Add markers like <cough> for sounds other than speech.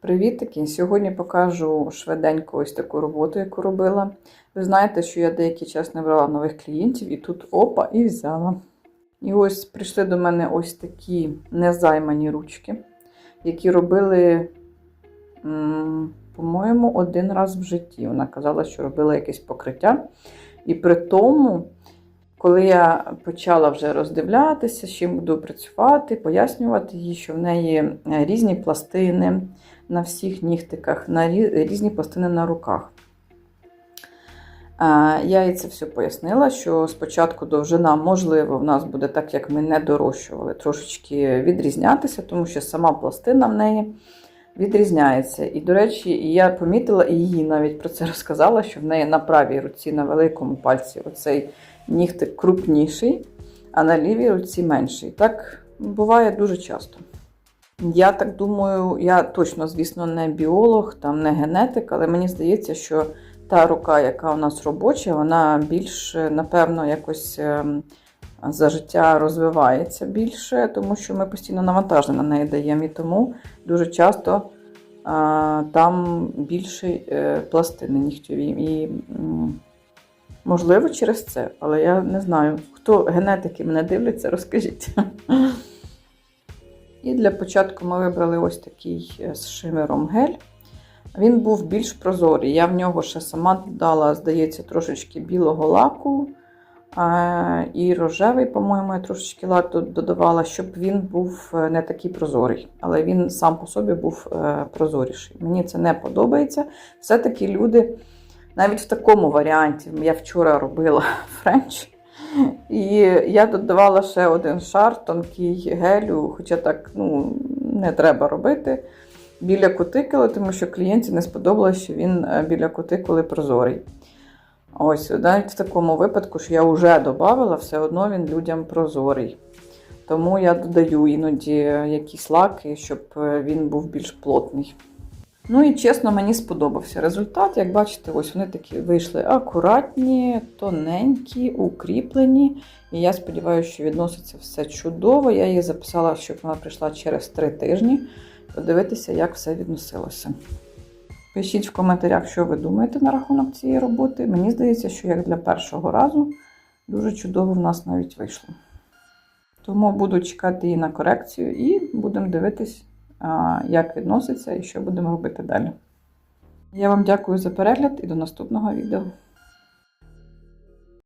Привітики! Сьогодні покажу швиденько ось таку роботу, яку робила. Ви знаєте, що я деякий час не брала нових клієнтів, і тут опа, і взяла. І ось прийшли до мене ось такі незаймані ручки, які робили, по-моєму, один раз в житті. Вона казала, що робила якесь покриття. І при тому, коли я почала вже роздивлятися, з чим буду працювати, пояснювати їй, що в неї різні пластини на всіх нігтиках, на різні пластини на руках. Я їй це все пояснила, що спочатку довжина, можливо, в нас буде так, як ми не дорощували, трошечки відрізнятися, тому що сама пластина в неї відрізняється. І, до речі, я помітила і їй навіть про це розказала, що в неї на правій руці, на великому пальці, оцей нігтик крупніший, а на лівій руці менший. Так буває дуже часто. Я так думаю, я точно, звісно, не біолог, там не генетик, але мені здається, що та рука, яка у нас робоча, вона більш, напевно, якось ем, за життя розвивається більше, тому що ми постійно навантаження на неї даємо. І тому дуже часто а, там більше е, пластини нігтєві. І, можливо, через це, але я не знаю. Хто генетики мене дивляться, розкажіть. І для початку ми вибрали ось такий е, з шимером гель. Він був більш прозорий. Я в нього ще сама додала, здається, трошечки білого лаку. І рожевий, по-моєму, я трошечки лак додавала, щоб він був е, не такий прозорий. Але він сам по собі був е, прозоріший. Мені це не подобається. Все-таки люди, навіть в такому варіанті, я вчора робила <laughs> френч. І я додавала ще один шар тонкий гелю, хоча так ну, не треба робити біля кутикули, тому що клієнті не сподобалося, що він е, біля кутикули прозорий. Ось, навіть в такому випадку, що я вже додавала, все одно він людям прозорий. Тому я додаю іноді якісь лаки, щоб е, він був більш плотний. Ну і чесно, мені сподобався результат. Як бачите, ось вони такі вийшли акуратні, тоненькі, укріплені. І я сподіваюся, що відноситься все чудово. Я її записала, щоб вона прийшла через три тижні. Подивитися, як все відносилося. Пишіть в коментарях, що ви думаєте на рахунок цієї роботи. Мені здається, що як для першого разу дуже чудово в нас навіть вийшло. Тому буду чекати її на корекцію і будемо дивитись, як відноситься і що будемо робити далі. Я вам дякую за перегляд і до наступного відео.